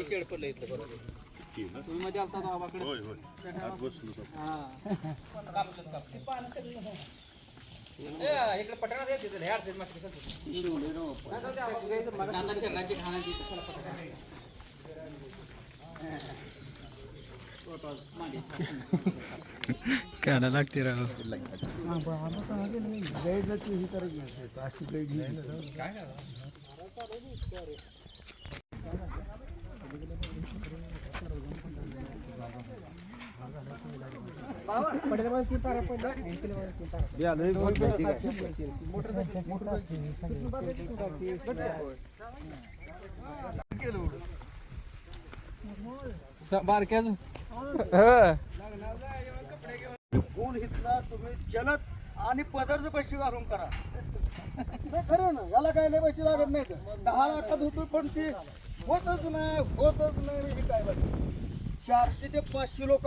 Shade पडलं इथलं बरोबर तुम्ही मध्ये आलता गावाकडे होय होय. आत बसलो इकडे पटणार येते तिथे ह्या अडचण मागची कांदा शेरडाची खाण्याची कशाला पटणार काढा लागते राव बारक्याच गुण घेतला तुम्ही जलद आणि पदार्थ पैसे घालून करा नाही खरं ना याला काय नाही पैसे लागत नाहीत दहा लाखात होतो पण ते होतच नाही होतच नाही हे. काय बघ चारशे ते पाचशे लोक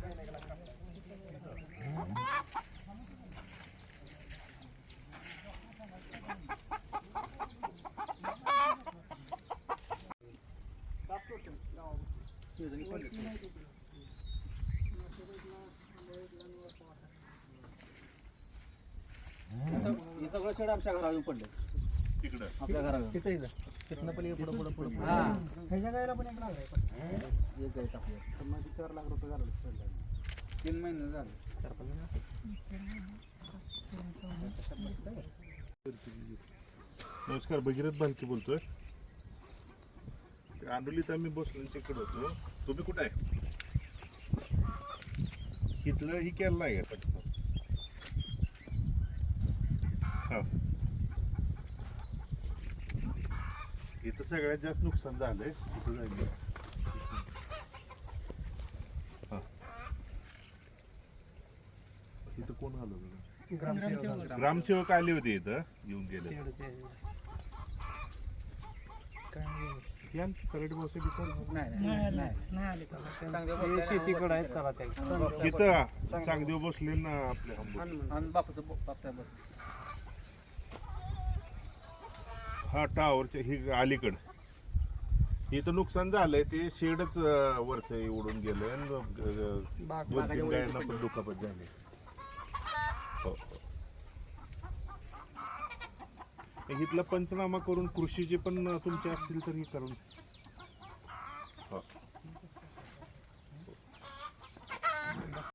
सगळं शेड आमच्या घरावर येऊन पडलं. तिकडं. आपल्या घरावर. तिथनं पण पुढं पुढं पुढं. हा. ह्याच्या गायला पण एक नाव आहे. एक गाय टाकली तर मग ती चार लाख रुपये झालं तीन महिने झाले. नमस्कार भगीरथ बालकी बोलतोय. आंडोलीत आम्ही बसलो तिकडे होतो. तुम्ही कुठं आहे? इथलं ही केलं आहे हा. हो. इथं सगळ्यात जास्त नुकसान झालंय. इथं हो. इथं कोण आलं होतं? ग्रामसेवक आले होते इथं. येऊन गेले. या करड बसे शेतीकडे आहेत चला त्या तिथं चांगदेव बसले ना बापूचं बापसाहेब बस हा टावरच्या ही अलीकड. इथं नुकसान झालंय ते शेडच वरच उडून गेलं दोन तीन गायांना पण दुखापत झाली हो, हो. इथला पंचनामा करून कृषीचे पण तुमचे असतील तर हे करून. हो